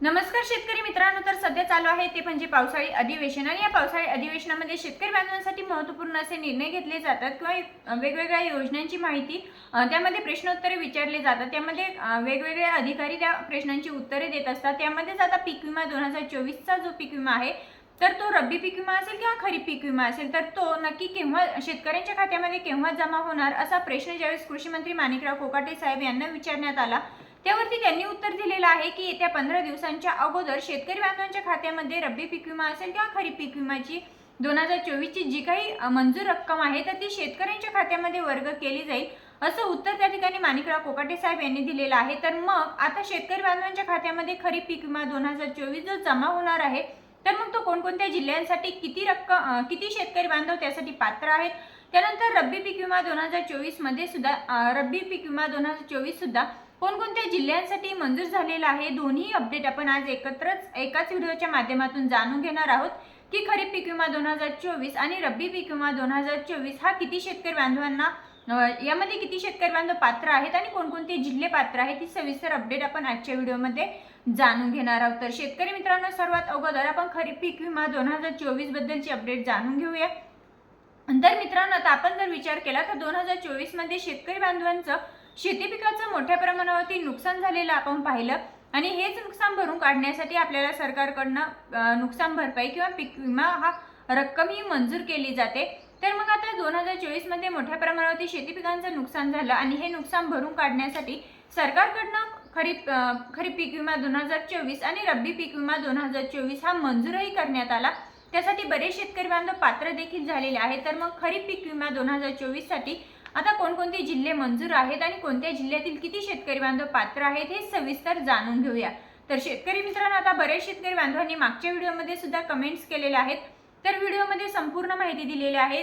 नमस्कार शेतकरी मित्रांनो तर सध्या चालू आहे ते म्हणजे पावसाळी अधिवेशन आणि या पावसाळी अधिवेशनामध्ये शेतकरी बांधवांसाठी महत्त्वपूर्ण असे निर्णय घेतले जातात किंवा वेगवेगळ्या योजनांची माहिती त्यामध्ये प्रश्नोत्तरे विचारले जातात. त्यामध्ये वेगवेगळे अधिकारी त्या प्रश्नांची उत्तरे देत असतात. त्यामध्येच आता पीक विमा दोन हजार चोवीसचा जो पीक विमा आहे तर तो रब्बी पीक विमा असेल किंवा खरीप पीक विमा असेल तर तो नक्की केव्हा शेतकऱ्यांच्या खात्यामध्ये केव्हा जमा होणार असा प्रश्न ज्यावेळेस कृषी मंत्री माणिकराव कोकाटे साहेब यांना विचारण्यात आला त्यावरती त्यांनी उत्तर दिलेलं आहे की येत्या पंधरा दिवसांच्या अगोदर शेतकरी बांधवांच्या खात्यामध्ये रब्बी पीक विमा असेल किंवा खरीप पीक विमाची दोन हजार चोवीसची जी काही मंजूर रक्कम आहे तर ती शेतकऱ्यांच्या खात्यामध्ये वर्ग केली जाईल असं उत्तर त्या ठिकाणी माणिकराव कोकाटे साहेब यांनी दिलेलं आहे. तर मग आता शेतकरी बांधवांच्या खात्यामध्ये खरीप पीक विमा दोन हजार चोवीस जो जमा होणार आहे तर मग तो कोणकोणत्या जिल्ह्यांसाठी किती रक्कम किती शेतकरी बांधव त्यासाठी पात्र आहेत? त्यानंतर रब्बी पीक विमा दोन हजार चोवीसमध्ये सुद्धा रब्बी पीक विमा दोन हजार चोवीससुद्धा कोणकोणत्या जिल्ह्यांसाठी मंजूर झालेला आहे? दोन्ही अपडेट आपण आज एकत्रच एकाच व्हिडिओच्या माध्यमातून जाणून घेणार आहोत. की खरीप पीक विमा दोन हजार चोवीस आणि रब्बी पीक विमा दोन हजार चोवीस हा किती शेतकरी बांधवांना यामध्ये किती शेतकरी बांधव पात्र आहेत आणि कोणकोणते जिल्हे पात्र आहेत ही सविस्तर अपडेट आपण आजच्या व्हिडिओमध्ये जाणून घेणार आहोत. तर शेतकरी मित्रांनो सर्वात अगोदर आपण खरीप पीक विमा दोन हजार चोवीस बद्दलची अपडेट जाणून घेऊया. तर मित्रांनो आता आपण जर विचार केला तर दोन हजार चोवीसमध्ये शेतकरी बांधवांचं शेती पिकाचं मोठ्या प्रमाणावरती नुकसान झालेलं आपण पाहिलं आणि हेच नुकसान भरून काढण्यासाठी आपल्याला सरकारकडनं नुकसान भरपाई किंवा पीक विमा हा रक्कम ही मंजूर केली जाते. तर मग आता दोन हजार चोवीसमध्ये मोठ्या प्रमाणावरती शेती पिकांचं नुकसान झालं आणि हे नुकसान भरून काढण्यासाठी सरकारकडनं खरीप खरीप पीक विमा दोन हजार चोवीस आणि रब्बी पीक विमा दोन हजार चोवीस हा मंजूरही करण्यात आला. त्यासाठी बरेच शेतकरी बांधव पात्र देखील झालेले आहेत. तर मग खरीप पीक विमा दोन हजार चोवीससाठी आता कोणकोणते जिल्हे मंजूर आहेत आणि कोणत्या जिल्ह्यातील किती शेतकरी बांधव पात्र आहेत हे सविस्तर जाणून घेऊया. तर शेतकरी मित्रांनो आता बरेच शेतकरी बांधवांनी मागच्या व्हिडिओमध्ये सुद्धा कमेंट्स केलेले आहेत. तर व्हिडिओमध्ये संपूर्ण माहिती दिलेली आहे.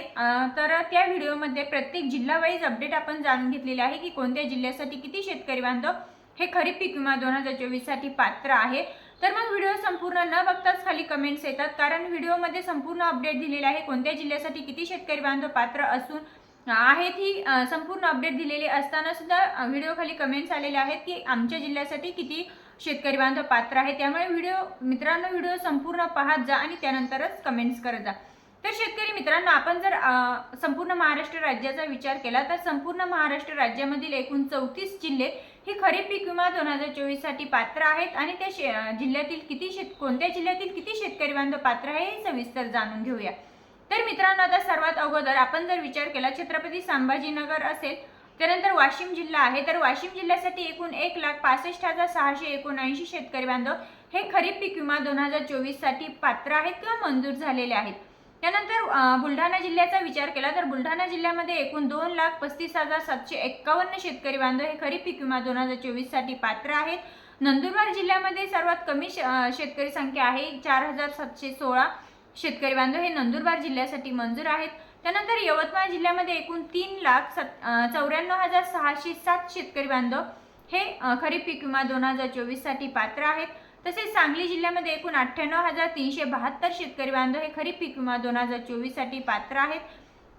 तर त्या व्हिडिओमध्ये प्रत्येक जिल्हा वाईज अपडेट आपण जाणून घेतलेले आहे की कोणत्या जिल्ह्यासाठी किती शेतकरी बांधव हे खरीप पीक विमा दोन हजार चोवीससाठी पात्र आहे. तर मग व्हिडिओ संपूर्ण न बघताच खाली कमेंट्स येतात. कारण व्हिडिओमध्ये संपूर्ण अपडेट दिलेला आहे कोणत्या जिल्ह्यासाठी किती शेतकरी बांधव पात्र असून आहेत ही संपूर्ण अपडेट दिलेली असताना सुद्धा व्हिडिओखाली कमेंट्स आलेले आहेत की आमच्या जिल्ह्यासाठी किती शेतकरी बांधव पात्र आहे त्यामुळे व्हिडिओ मित्रांनो व्हिडिओ संपूर्ण पाहत जा आणि त्यानंतरच कमेंट्स करत जा. तर शेतकरी मित्रांनो आपण जर संपूर्ण महाराष्ट्र राज्याचा विचार केला तर संपूर्ण महाराष्ट्र राज्यामधील एकूण चौतीस जिल्हे हे खरीप पीक विमा दोन हजार चोवीससाठी पात्र आहेत आणि त्या शे जिल्ह्यातील किती शेत कोणत्या जिल्ह्यातील किती शेतकरी बांधव पात्र आहे हे सविस्तर जाणून घेऊया. तर मित्रांनो आता सर्वात अगोदर आपण जर विचार केला छत्रपती संभाजीनगर असेल त्यानंतर वाशिम जिल्हा आहे. तर वाशिम जिल्ह्यासाठी एकूण एक लाख पासष्ट हजार सहाशे एकोणऐंशी शेतकरी बांधव हे खरीप पीक विमा दोन हजार चोवीससाठी पात्र आहेत किंवा मंजूर झालेले आहेत. त्यानंतर बुलढाणा जिल्ह्याचा विचार केला तर बुलढाणा जिल्ह्यामध्ये एकूण दोन लाख पस्तीस हजार सातशे एक्कावन्न शेतकरी बांधव हे खरीप पीक विमा दोन हजार चोवीससाठी पात्र आहेत. नंदुरबार जिल्ह्यामध्ये सर्वात कमी श- शेतकरी संख्या आहे चार हजार सातशे सोळा. शेतकरी बांधव हे नंदुरबार जिल्ह्यासाठी मंजूर आहेत. त्यानंतर यवतमाळ जिल्ह्यामध्ये एकूण तीन लाख सत चौऱ्याण्णव हजार सहाशे सात शेतकरी बांधव हे खरीप पीक विमा दोन हजार चोवीससाठी पात्र आहेत. तसेच सांगली जिल्ह्यामध्ये एकूण अठ्ठ्याण्णव हजार तीनशे बहात्तर शेतकरी बांधव हे खरीप पीक विमा दोन हजार चोवीससाठी पात्र आहेत.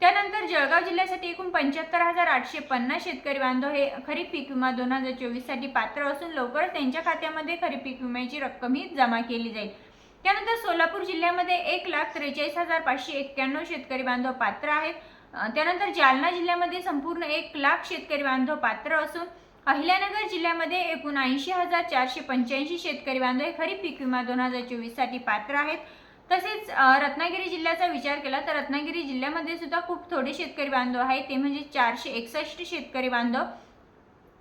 त्यानंतर जळगाव जिल्ह्यासाठी एकूण पंच्याहत्तर हजार आठशे पन्नास शेतकरी बांधव हे खरीप पीक विमा दोन हजार चोवीससाठी पात्र असून लवकरच त्यांच्या खात्यामध्ये खरीप पीक विम्याची रक्कमही जमा केली जाईल. त्यानंतर सोलापूर जिल्ह्यामध्ये एक लाख त्रेचाळीस हजार पाचशे एक्क्याण्णव शेतकरी बांधव पात्र आहेत. त्यानंतर जालना जिल्ह्यामध्ये संपूर्ण एक लाख शेतकरी बांधव पात्र असून अहिल्यानगर जिल्ह्यामध्ये एकूण ऐंशी हजार चारशे पंच्याऐंशी शेतकरी बांधव हे खरीप पीक विमा दोन हजार चोवीससाठी पात्र आहेत. तसेच रत्नागिरी जिल्ह्याचा विचार केला तर रत्नागिरी जिल्ह्यामध्ये सुद्धा खूप थोडे शेतकरी बांधव आहेत. ते म्हणजे चारशे एकसष्ट शेतकरी बांधव.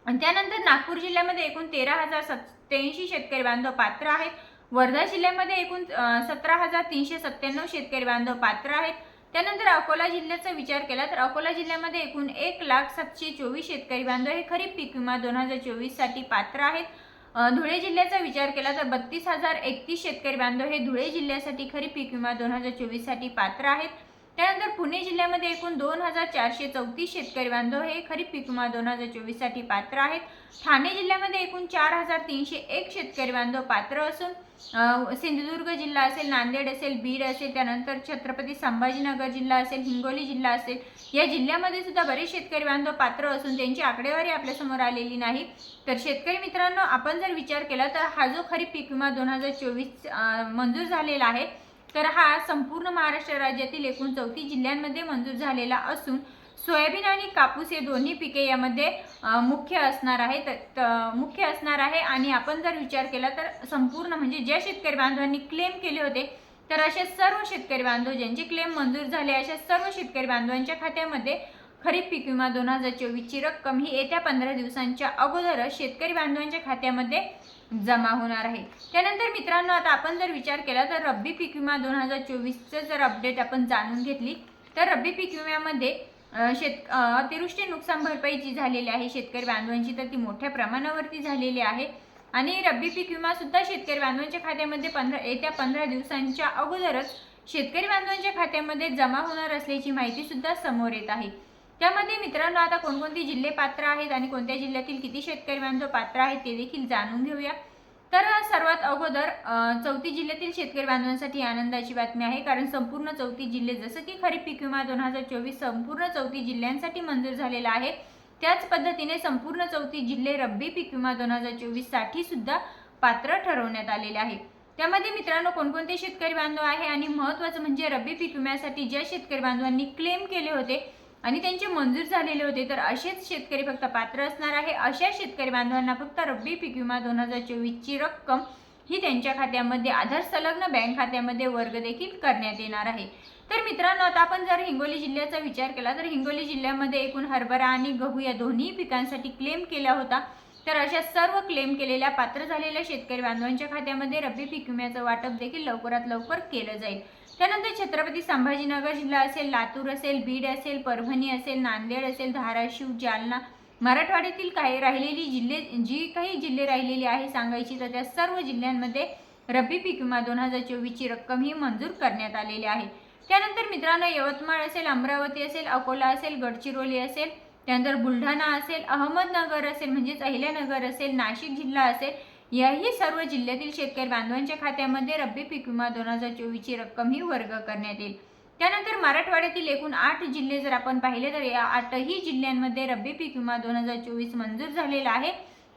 त्यानंतर नागपूर जिल्ह्यामध्ये एकूण तेरा हजार सत्याऐंशी शेतकरी बांधव पात्र आहेत. वर्धा जिल्ह्यामध्ये एकूण सतरा हजार तीनशे सत्त्याण्णव शेतकरी बांधव पात्र आहेत. त्यानंतर अकोला जिल्ह्याचा विचार केला तर अकोला जिल्ह्यामध्ये एकूण एक लाख सातशे चोवीस शेतकरी बांधव हे खरीप पीक विमा दोन हजार चोवीससाठी पात्र आहेत. धुळे जिल्ह्याचा विचार केला तर बत्तीस हजार एकतीस शेतकरी बांधव हे धुळे जिल्ह्यासाठी खरीप पीक विमा दोन हजार चोवीससाठी पात्र आहेत. त्यानंतर पुणे जिल्ह्यामध्ये एकूण दोन हजार चारशे चौतीस शेतकरी बांधव हे खरीप पीक विमा दोन हजार चोवीससाठी पात्र आहेत. ठाणे जिल्ह्यामध्ये एकूण चार हजार तीनशे एक शेतकरी बांधव पात्र असून सिंधुदुर्ग जिल्हा असेल नांदेड असेल बीड असेल त्यानंतर छत्रपती संभाजीनगर जिल्हा असेल हिंगोली जिल्हा असेल या जिल्ह्यामध्ये सुद्धा बरेच शेतकरी बांधव पात्र असून त्यांची आकडेवारी आपल्यासमोर आलेली नाही. तर शेतकरी मित्रांनो आपण जर विचार केला तर हा जो खरीप पीक विमा दोन हजार चोवीस मंजूर झालेला आहे तर हा संपूर्ण महाराष्ट्र राज्यातील एकूण चौतीस जिल्ह्यांमध्ये मंजूर झालेला असून सोयाबीन आणि कापूस हे दोन्ही पिके यामध्ये मुख्य असणार आहे. तर त- मुख्य असणार आहे. आणि आपण जर विचार केला तर संपूर्ण म्हणजे ज्या शेतकरी बांधवांनी क्लेम केले होते तर असे सर्व शेतकरी बांधव ज्यांचे क्लेम मंजूर झाले अशा सर्व शेतकरी बांधवांच्या खात्यामध्ये खरीप पीक विमा दोन हजार चोवीसची रक्कम ही येत्या पंधरा दिवसांच्या अगोदरच शेतकरी बांधवांच्या खात्यामध्ये जमा होणार आहे. त्यानंतर मित्रांनो आता आपण जर विचार केला तर रब्बी पीक विमा दोन हजार चोवीसचं जर अपडेट आपण जाणून घेतली तर रब्बी पीक विम्यामध्ये शेत अतिवृष्टी नुकसान भरपाई जी झालेली आहे शेतकरी बांधवांची तर ती मोठ्या प्रमाणावरती झालेली आहे. आणि रब्बी पीक विमासुद्धा शेतकरी बांधवांच्या खात्यामध्ये पंधरा येत्या पंधरा दिवसांच्या अगोदरच शेतकरी बांधवांच्या खात्यामध्ये जमा होणार असल्याची माहितीसुद्धा समोर येत आहे. त्यामध्ये मित्रांनो आता कोणकोणते जिल्हे पात्र आहेत आणि कोणत्या जिल्ह्यातील किती शेतकरी बांधव पात्र आहेत ते देखील जाणून घेऊया. तर सर्वात अगोदर चौथी जिल्ह्यातील शेतकरी बांधवांसाठी आनंदाची बातमी आहे. कारण संपूर्ण चौथी जिल्हे जसं की खरीप पीक विमा दोन हजार चोवीस संपूर्ण चौथी जिल्ह्यांसाठी मंजूर झालेला आहे. त्याच पद्धतीने संपूर्ण चौथी जिल्हे रब्बी पीक विमा दोन हजार चोवीससाठी सुद्धा पात्र ठरवण्यात आलेले आहे. त्यामध्ये मित्रांनो कोणकोणते शेतकरी बांधव आहे आणि महत्त्वाचं म्हणजे रब्बी पीक विम्यासाठी ज्या शेतकरी बांधवांनी क्लेम केले होते आणि त्यांचे मंजूर झालेले होते. तर असेच शेतकरी फक्त पात्र असणार आहे. अशा शेतकरी बांधवांना फक्त रब्बी पीक विमा दोन हजार चोवीसची रक्कम ही त्यांच्या खात्यामध्ये आधार संलग्न बँक खात्यामध्ये वर्ग देखील करण्यात येणार आहे. तर मित्रांनो आता आपण जर हिंगोली जिल्ह्याचा विचार केला तर हिंगोली जिल्ह्यामध्ये एकूण हरभरा आणि गहू या दोन्ही पिकांसाठी क्लेम केला होता. तर अशा सर्व क्लेम केलेल्या पात्र झालेल्या शेतकरी बांधवांच्या खात्यामध्ये रब्बी पीक विम्याचं वाटप देखील लवकरात लवकर केलं जाईल. त्यानंतर छत्रपती संभाजीनगर जिल्हा असेल लातूर असेल बीड असेल परभणी असेल नांदेड असेल धाराशिव जालना मराठवाड्यातील काही राहिलेली जिल्हे जी काही जिल्हे राहिलेली आहे सांगायची तर त्या सर्व जिल्ह्यांमध्ये रब्बी पीक विमा दोन हजार चोवीसची रक्कम ही मंजूर करण्यात आलेली आहे. त्यानंतर मित्रांनो यवतमाळ असेल अमरावती असेल अकोला असेल गडचिरोली असेल त्यानंतर बुलढाणा असेल अहमदनगर असेल म्हणजेच अहिल्यानगर असेल नाशिक जिल्हा असेल याही सर्व जिल्ह्यातील शेतकरी बांधवांच्या खात्यामध्ये रब्बी पीक विमा दोन हजार चोवीसची रक्कम ही वर्ग करण्यात येईल. त्यानंतर मराठवाड्यातील एकूण आठ जिल्हे जर आपण पाहिले तर या आठही जिल्ह्यांमध्ये रब्बी पीक विमा दोन हजार चोवीस मंजूर झालेला आहे.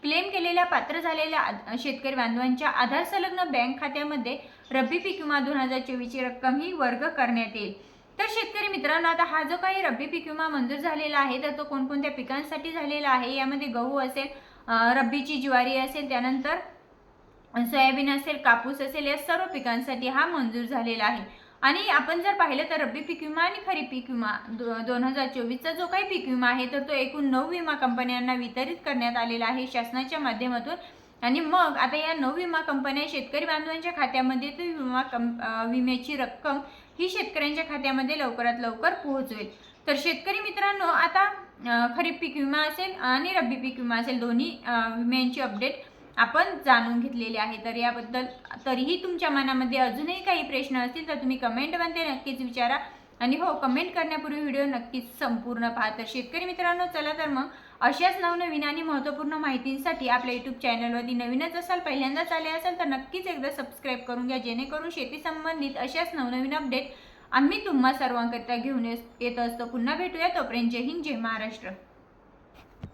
क्लेम केलेल्या पात्र झालेल्या शेतकरी बांधवांच्या आधार संलग्न बँक खात्यामध्ये रब्बी पीक विमा दोन हजार चोवीसची रक्कम ही वर्ग करण्यात येईल. तर शेतकरी मित्रांनो आता हा जो काही रब्बी पीक विमा मंजूर झालेला आहे तर तो कोणकोणत्या पिकांसाठी झालेला आहे यामध्ये गहू असेल रब्बीची ज्वारी असेल त्यानंतर सोयाबीन असेल कापूस असेल या सर्व पिकांसाठी हा मंजूर झालेला आहे. आणि आपण जर पाहिलं तर रब्बी पीक विमा आणि खरीप पीक विमा दो दोन हजार चोवीसचा जो काही पीक विमा आहे तर तो एकूण नऊ विमा कंपन्यांना वितरित करण्यात आलेला आहे शासनाच्या माध्यमातून. आणि मग आता या नऊ विमा कंपन्या शेतकरी बांधवांच्या खात्यामध्ये तो विमा कंप विम्याची रक्कम ही शेतकऱ्यांच्या खात्यामध्ये लवकरात लवकर पोहोचवेल. तर शेतकरी मित्रांनो आता खरीप पीक विमा असेल आणि रब्बी पीक विमा असेल दोन्ही विम्यांची अपडेट आपण जाणून घेतलेली आहे. तर याबद्दल तरीही तुमच्या मनामध्ये अजूनही काही प्रश्न असतील तर तुम्ही कमेंटमध्ये नक्कीच विचारा. आणि हो कमेंट करण्यापूर्वी व्हिडिओ नक्कीच संपूर्ण पहा. तर शेतकरी मित्रांनो चला तर मग अशाच नवनवीन आणि महत्त्वपूर्ण माहितींसाठी आपल्या यूट्यूब चॅनलवरती नवीनच असाल पहिल्यांदाच आले असाल तर नक्कीच एकदा सबस्क्राईब करून घ्या. जेणेकरून शेती संबंधित अशाच नवनवीन अपडेट आम्ही तुम्हा सर्वांकरिता घेऊन येत असतो. पुन्हा भेटूया तोपर्यंत जय हिंद जय महाराष्ट्र.